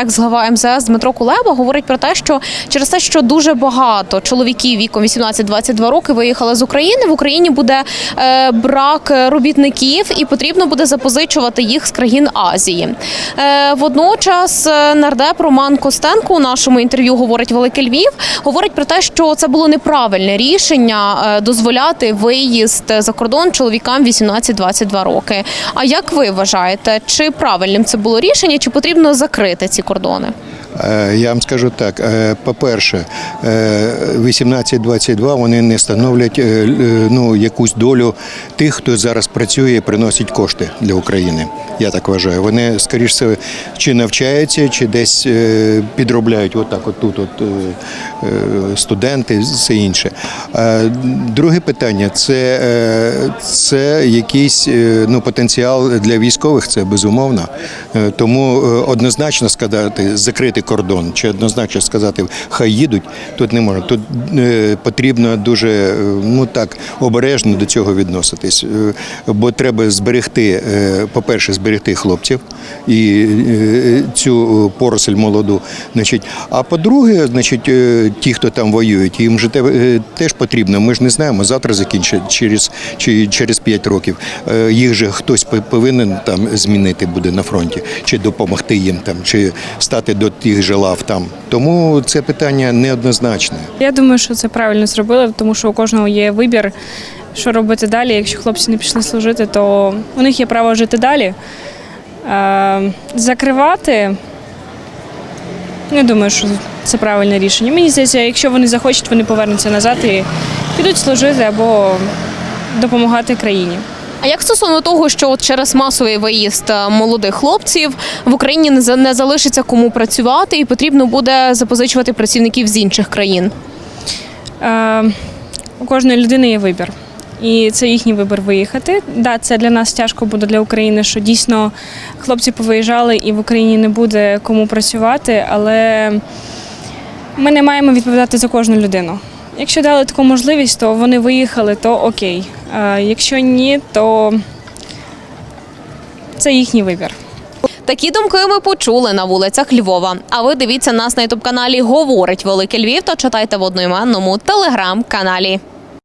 Екс-глава МЗС Дмитро Кулеба говорить про те, що через те, що дуже багато чоловіків віком 18-22 роки виїхали з України, в Україні буде е, брак робітників і потрібно буде запозичувати їх з країн Азії. Е, водночас е, нардеп Роман Костенко у нашому інтерв'ю говорить Великий Львів, говорить про те, що це було неправильне рішення дозволяти виїзд за кордон чоловікам 18-22 роки. А як ви вважаєте, чи правильним це було рішення, чи потрібно закрити ці кордони? Е, Я вам скажу так: е, по-перше, е, 18-22 вони не становлять е, е, ну, якусь долю тих, хто зараз працює і приносить кошти для України. Я так вважаю. Вони, скоріш все, чи навчаються, чи десь е, підробляють отак, от тут, от, е, е, студенти, все інше. Е, Друге питання це, е, це якийсь е, ну, потенціал для військових, це безумовно. Е, Тому е, однозначно сказати закрити кордон, чи однозначно сказати хай їдуть, тут не можна. Тут е, потрібно дуже е, ну так обережно до цього відноситись, Е, бо треба зберегти, е, по-перше, зберегти хлопців і е, цю поросль молоду. Значить, а по-друге, значить, е, ті, хто там воюють, їм же е, теж потрібно. Ми ж не знаємо, завтра закінчать через чи через 5 років. Е, Їх же хтось повинен там змінити буде на фронті, чи допомогти їм там, чи стати до тих же лав там. Тому це питання неоднозначне. Я думаю, що це правильно зробили, тому що у кожного є вибір, що робити далі. Якщо хлопці не пішли служити, то у них є право жити далі. Е, закривати. Не думаю, що це правильне рішення. Мені здається, якщо вони захочуть, вони повернуться назад і підуть служити або допомагати країні. А як стосовно того, що от через масовий виїзд е, молодих хлопців в Україні не за- не залишиться кому працювати, і потрібно буде запозичувати працівників з інших країн? Е, у кожної людини є вибір. І це їхній вибір виїхати. Да, це для нас тяжко буде для України, що дійсно хлопці повиїжджали і в Україні не буде кому працювати, але ми не маємо відповідати за кожну людину. Якщо дали таку можливість, то вони виїхали, то окей. А якщо ні, то це їхній вибір. Такі думки ми почули на вулицях Львова. А ви дивіться нас на ютуб каналі Говорить Великий Львів та читайте в одноіменному телеграм-каналі.